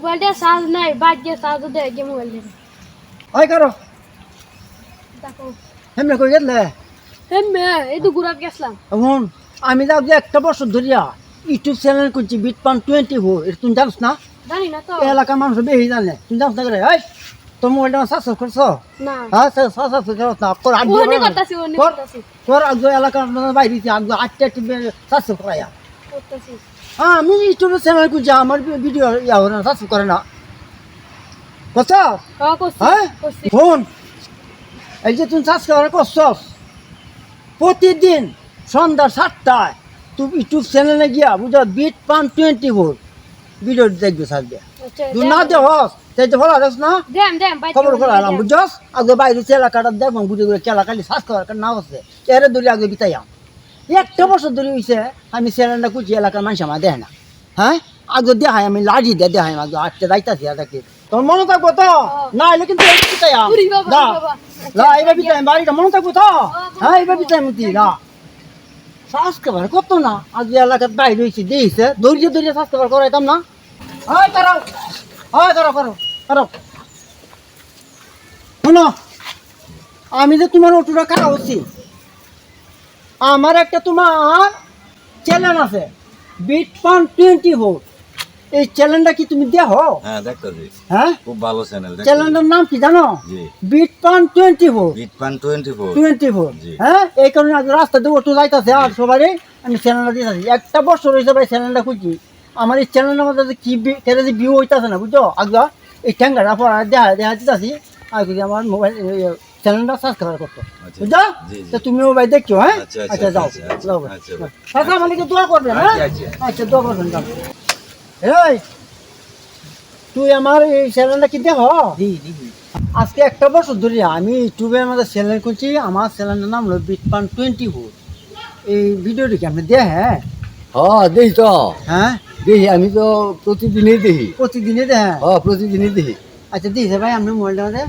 মোবাইলটা চার্জ নাই বাদ দিয়ে চার্জ দেয় গিয়ে মোবাইল দেবে ওই কারও দেখো। হেমনে কই গেলে। মেয়ে এই তো ঘুরাত গেছিলাম এখন আমি যাও যে একটা বছর ধরিয়া ইউটিউব চ্যানেল করছি বিট পান টোয়েন্টি ফোর এটা তুমি জানিস না? জানি না তো। এলাকার মানুষ বেশি জানে তুমি জানিস না করে? এই তোর মোবাইলটা সাবস্ক্রাইব করছ? না। হ্যাঁ সাবস্ক্রাইব করো না তোর আগে ওহনি করতাছি তোর করতাছি। তোর আগে এলাকার বাইরে আগে আটটা সাবস্ক্রাইব করাইয়া। করতাছি। হ্যাঁ আমি ইউটিউব চ্যানেল করছি আমার ভিডিও ইয়া করে না সাবস্ক্রাইব করে না। কত হ্যাঁ হ্যাঁ? ফোন এই যে তুমি সাবস্ক্রাইব করছস প্রতিদিন সন্ধ্যা সাতটায় তুমি ইউটিউব চ্যানেলে গিয়া বুঝো বিট পান টোয়েন্টি ফোর ভিডিও দেখবে সাজবে আচ্ছা তুই না দেহস তাই তো ভালো আছিস না? খবর করে আলাম বুঝছস আগে বাইরে এলাকাটা দেখব বুঝে করে এলাকালি সাবস্ক্রাইব না হচ্ছে। এর দূরে আগে বিতাইয়াম একটা বছর ধরে হইছে আমি চ্যানেলটা কুচি এলাকার মানুষ আমার দেয় না। হ্যাঁ? আগে দেখাই আমি লাঠি দিয়ে দেখাই আগে আটটা যাইতাছি আদাকে তোর মনে থাকব তো? না এলে কিন্তু এবার বাড়িটা মনে থাকব তো? হ্যাঁ এবার বিতাইম তুই না সাবস্ক্রাইবার কত না। আগে এলাকার বাইরে হয়েছে দিয়েছে। দৌড়িয়ে সাবস্ক্রাইবার করাইতাম না। হয় করো হয় করো করো করো। শোনো আমি যে তোমার অটোটা কাটা হচ্ছি আমার একটা তোমার চ্যানেল আছে। বিট পান টোয়েন্টি ফোর এই চ্যানেলটা কি তুমি দেহ হ্যাঁ দেখতেছি হ্যাঁ? খুব ভালো চ্যানেল চ্যানেলটার নাম কি জানো? Bitpan twenty four Bitpan twenty four twenty four হ্যাঁ? এই কারণে আজ রাস্তা দিয়ে অটো যাইতেছে আর সবারই। আমি চ্যানেলটা থাকি একটা বছর হয়েছে ভাই চ্যানেলটা খুঁজছি। আমার এই চ্যানেলের মধ্যে কি কেটে যে ভিউ হইতেছে না বুঝছ? আগে এই ট্যাঙ্গাটা পর দেখা দেখা দিতেছি। আর আমার মোবাইল চ্যানেলটা সাবস্ক্রাইব করতো। আচ্ছা। জি, জি। তো তুমিও ভাই দেখছ হ্যাঁ? আচ্ছা, আচ্ছা, আচ্ছা যাও। আচ্ছা, আচ্ছা, যাও আচ্ছা, ভাই। কাকা দোয়া করবেন হ্যাঁ? আচ্ছা, আচ্ছা। আচ্ছা দোয়া করবেন যাও। এই তুই আমার এই চ্যানেলটা কি দেখো? আজকে একটা বছর ধরে আমি ইউটিউবের মধ্যে চ্যানেল করছি আমার চ্যানেলের নাম হলো বিটপান টোয়েন্টি ফোর এই ভিডিওটি কি আপনি দেখেন? হ্যাঁ দেখি তো। হ্যাঁ? দেখি আমি তো প্রতিদিনই দেখি। প্রতিদিনই দেখেন? হ্যাঁ প্রতিদিনই দেখি। আচ্ছা দিয়েছে ভাই আপনি মোবাইলটা মধ্যে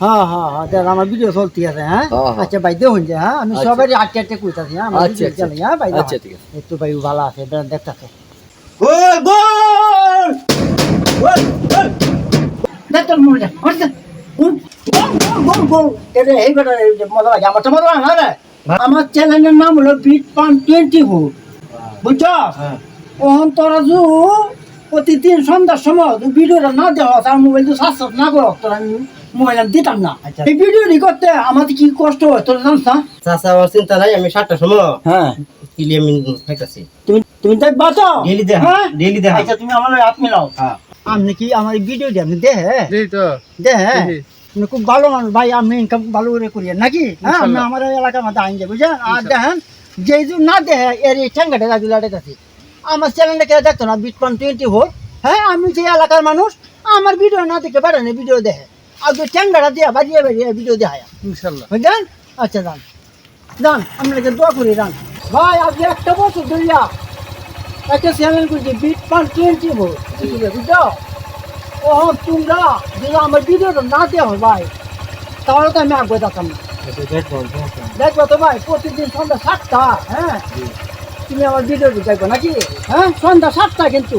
হ্যাঁ হ্যাঁ হ্যাঁ দেখ আমার ভিডিও চলতে আছে হ্যাঁ? হ্যাঁ, হ্যাঁ। আচ্ছা ভাই দেখুন যে হ্যাঁ? আমি আচ্ছা। সবারই আটকে আটকে কইতাছি হ্যাঁ? আমার আচ্ছা, ভিডিও আচ্ছা। চলে হ্যাঁ ভাই আচ্ছা, ঠিক আছে। একটু ভাই ভালো আছে দেখতেছে। দেখ তোর হচ্ছে গোল গোল গোল এই বেটা এই যে আমার তো মজা লাগে না রে? আমার চ্যানেলের নাম হলো বিট পান টোয়েন্টি ফোর বুঝছ? ওহন তোরা জু প্রতিদিন সন্ধ্যার সময় ভিডিওটা না দেওয়া তার মোবাইল তো সাবস্ক্রাইব না করো তোর আমি মোবাইল আমি দিতাম না। এই ভিডিওটি করতে আমাদের কি কষ্ট হয়? তোর জানিস না? চাচা আমার চিন্তা নাই আমি সাতটার সময় হ্যাঁ। কিলি আমি তুমি তুমি দেখবা তো? Daily দেখা, হ্যাঁ? দেখা। আচ্ছা তুমি আমার হাত মিলাও। হ্যাঁ। আপনি কি আমার ভিডিওটি আপনি দেখে দেখে আপনি খুব ভালো মানুষ ভাই আপনি ইনকাম ভালো করে করিয়েন নাকি? হ্যাঁ আপনি আমার এলাকার মধ্যে আইন যাবে বুঝলেন আর দেখেন যে না দেখে এর এই ঠ্যাঙ্গাটা রাজু লাটাইতেছি আমার চ্যানেলটা কে দেখতো না বিটপান টোয়েন্টি ফোর হ্যাঁ আমি যে এলাকার মানুষ আমার ভিডিও না দেখে পারে না ভিডিও দেখে যে ঠ্যাঙ্গাটা দিয়ে বাড়িয়ে বাড়িয়ে ভিডিও দেখায়। ইনশাল্লাহ। বুঝলেন আচ্ছা যান যান আপনাকে দোয়া করি যান ভাই আজকে একটা বছর ধরিয়া একটা চ্যানেল করছি বিট পান টোয়েন্টি ফোর বুঝছ? ও তোমরা যদি আমার ভিডিওটা না দেওয়া হয় ভাই তাহলে তো আমি আগে যেতাম না। দেখব তো ভাই প্রতিদিন সন্ধ্যা সাতটা হ্যাঁ? তুমি আমার ভিডিওটি দেখব নাকি? হ্যাঁ সন্ধ্যা সাতটা কিন্তু।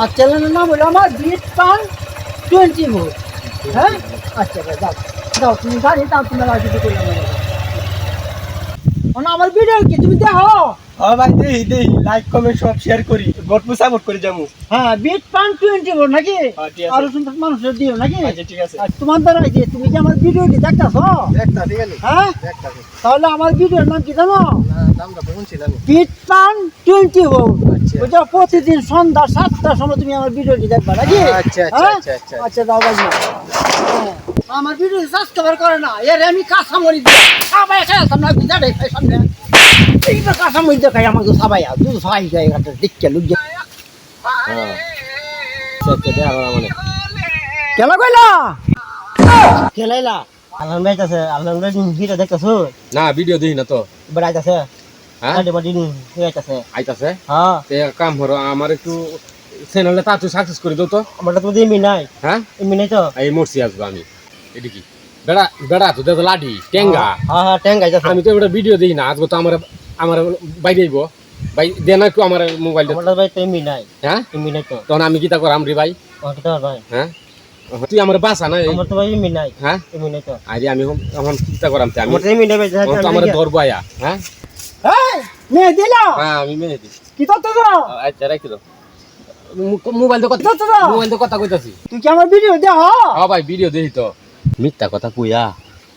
আর চ্যানেলের নাম হলো আমার বিট পান টোয়েন্টি ফোর হ্যাঁ? আচ্ছা ভাই যাও। যাও তুমি গাড়ি দাও তুমি আমার বিড়াল কি তুমি দেখো। হ্যাঁ ভাই দেই দেই লাইক কমেন্ট সব শেয়ার করি। গটপু সাপোর্ট করে যাব। হ্যাঁ বিট পান টোয়েন্টি নাকি? হ্যাঁ, আরও সুন্দর মানুষের দিও নাকি? আচ্ছা ঠিক আছে। তোমার দ্বারা যে তুমি যে আমার ভিডিওটি দেখতেছো? একটা ঠিক আছে। হ্যাঁ? তাহলে আমার ভিডিওর নাম কি জানো? নামটা তো বিট পান টোয়েন্টি আচ্ছা। বুঝছ প্রতিদিন সন্ধ্যা সাতটার সময় তুমি আমার ভিডিওটি দেখবা নাকি? আচ্ছা, আচ্ছা, হ্যাঁ? আচ্ছা, আচ্ছা। আচ্ছা। দাও বাজি আমার ভিডিও সাবস্ক্রাইব করে না। এর আমি কাঁচা মরি দিই। সবাই সামনে। এইটা কাঁচা মরি দেখাই আমাকে সবাই দুধ সবাই যায় এখানে দেখতে লুক কেলা কইলা? খেলাইলা? আল্লাহ ভাই আছে আল্লাহ ভাই ভিডিও দেখতেছো? না ভিডিও দিই না তো। বেড়াইতেছে হ্যাঁ? গাড়ি বাড়ি হইতাছে আইতাছে। হ্যাঁ। এক কাম করো আমার একটু চ্যানেলটা তাড়াতাড়ি সাকসেস করে দাও তো। আমারটা তো এমনি নাই। হ্যাঁ? এমনি নাই তো। এই মরছি আসব আমি। এটি কি? বেড়া বেড়া তো দেখো লাডি টেঙ্গা। হ্যাঁ হ্যাঁ আইতাছে। আমি তো এবার ভিডিও দিই না আজকে তো আমার আমার বাইরে আইব ভাই দেন একটু আমার মোবাইলটা আমার ভাই তো এমবি নাই। হ্যাঁ? এমবি নাই তো। তখন আমি কিতা করাম রে ভাই? কি ভাই? হ্যাঁ? তুই আমার বাসা না আমার তো ভাই এমবি নাই। হ্যাঁ? এমবি নাই তো। আরে আমি এখন- কিতা করাম তে? আমি তো এমবি নাই ভাই তো আমার ধরবো আয়া। হ্যাঁ? এই মেয়ে দিল? হ্যাঁ আমি মেয়ে দিই কি করতে তো আচ্ছা রাখি দাও মোবাইল তো কথা তো তো মোবাইল তো কথা কইতাছি। তুই কি আমার ভিডিও দেখ হ্যাঁ ভাই ভিডিও দেখি তো। মিথ্যা কথা কইয়া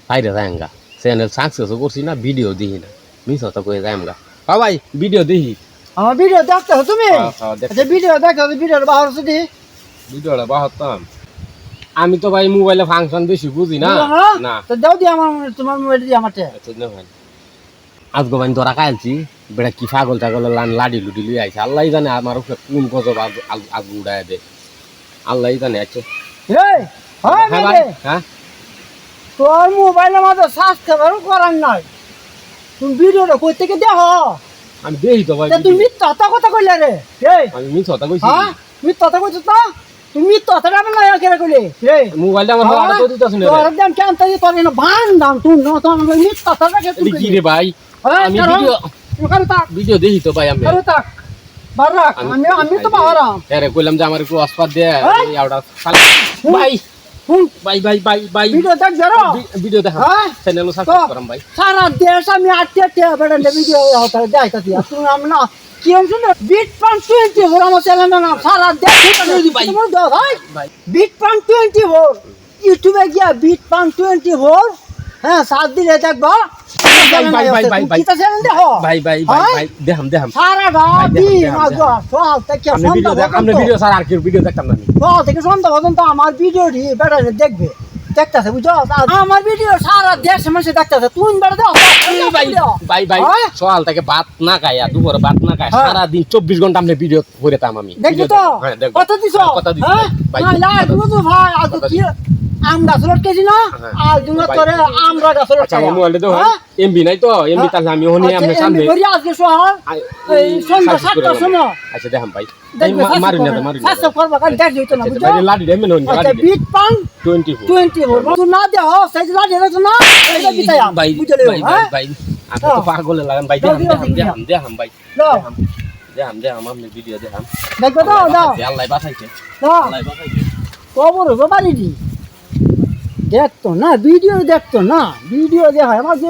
বাইরে যায়গা চ্যানেল সাকসেস করছি না ভিডিও দিই না। মিথ্যা কথা কইয়া যায়গা হ্যাঁ ভাই ভিডিও দেখি। আমার ভিডিও দেখতে তুমি? হ্যাঁ, হ্যাঁ, দেখ- আচ্ছা ভিডিও হবে ভিডিওর বাহার শুধু ভিডিওটা বাহতাম আমি। তো ভাই মোবাইলে ফাংশন বেশি বুঝি না। না। তো দাও দি আমার তোমার মোবাইল দিয়ে আমার আচ্ছা, না ভাই। আজকে ভাই ধরা খাইছি বেটা কি পাগল টাগল লান লাডি লুডি লুই আইছে। আল্লাহ জানে আমার উপরে কোন গজব আগ উড়ায় দে। আল্লাহ জানে আচ্ছা। এই হ্যাঁ হ্যাঁ ভাই হ্যাঁ? তোর মোবাইলে আমাদের সাবস্ক্রাইবার করার নাই। তুমি ভিডিওটা কই থেকে দেখো? আমি দেখি তো ভাই তা তুমি মিথ্যা কথা কইলে রে? এই আমি মিথ্যা কথা কইছি। হ্যাঁ? মিথ্যা কথা কইছিস না? তুমি আমার না কেন কইলে? এই মোবাইলটা আমার হাতে তো দিতাছ না তোর দাম কেন তাই তোর এনে ভান দাম? তুই ন তো আমার মিথ্যা কথাটা কে রে কি রে ভাই? আমি ভিডিও ওখানে থাক। ভিডিও দেখি তো ভাই আমি। আরে থাক। বার আমি আমি তো বাহারাম আরে কইলাম যে আমার একটু অস্পাদ দে। হ্যাঁ? এই আউটা ভাই! ভাই ভাই ভাই ভাই ভিডিও দেখ ভিডিও দেখা হ্যাঁ। চ্যানেল সাবস্ক্রাইব করাম ভাই। সারা দেশ আমি আটকে আটকে বেড়ে ভিডিও হতে তুমি কি বিট পান টোয়েন্টি ফোর আমার চ্যানেল নাম। সারা দেশ। তুমি দাও ভাই। ভাই বিট পান টোয়েন্টি ফোর ইউটিউবে গিয়া বিট পান টোয়েন্টি ফোর হ্যাঁ সাত দিলে দেখবা। ভাই, ভাই, ভাই, ভাই, ভাই। কিতা চ্যানেল দেখো? ভাই ভাই ভাই হ্যাঁ? দেখাম দেখাম। সারা সকাল থেকে ভিডিও সন্ধ্যা দেখ আপনি ভিডিও স্যার আর কি ভিডিও দেখতাম না সকাল থেকে সন্ধ্যা পর্যন্ত আমার ভিডিওটি বেড়ালে দেখবে। দেখতেছে বুঝছ? আমার ভিডিও সারা দেশ মানুষে দেখতেছে। তুমি বেড়া দাও ভাই ভাই ভাই হ্যাঁ? সকাল থেকে ভাত না খাই আর দুপুরে ভাত না খাই হ্যাঁ। সারা দিন চব্বিশ ঘণ্টা আপনি ভিডিও করেতাম আমি। দেখছ তো? কত দিছো? কত দিছি ভাই ভাই তুমি তো ভাই আজ কি আম গাছ লটকেছি না? হ্যাঁ। আর ভাই, তোরে আমরা গাছ আচ্ছা আমার মোবাইলটা তো এমবি নাই তো? এমবি তাহলে আমি ওখানে আপনার সামনে করি আজকে আই- এই সন্ধ্যা সার্ভিস করে সাতটা নেব। শোনো আচ্ছা দেখাম ভাই। মারুন না তো না স্বাস্থ্য করবা কারণ দেখ দিত না আচ্ছা বুঝছ? ভাই লাডি দেবেন না আচ্ছা বিট ফোর। Twenty four. তুই না দেহ সাইজ লাড়ি রাখছো না? এটা বিতাই ভাই বুঝলে ভাই হ্যাঁ? ভাই। আপনি তো পাগলে লাগান ভাই দেখাম দেখাম দেখাম ভাই। দেখাম দেখাম দেখাম আপনি ভিডিও দেখাম। দেখো দাও। দাও আল্লাহ বাঁচাইছে। দাও। আল্লাহ বাঁচাইছে। কবর হবে বাড়িটি। দেখতো না ভিডিও দেখতো না ভিডিও দেখায় আমার যে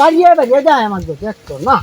বাড়িয়ে বাড়িয়ে দেয় আমার দেখতো না।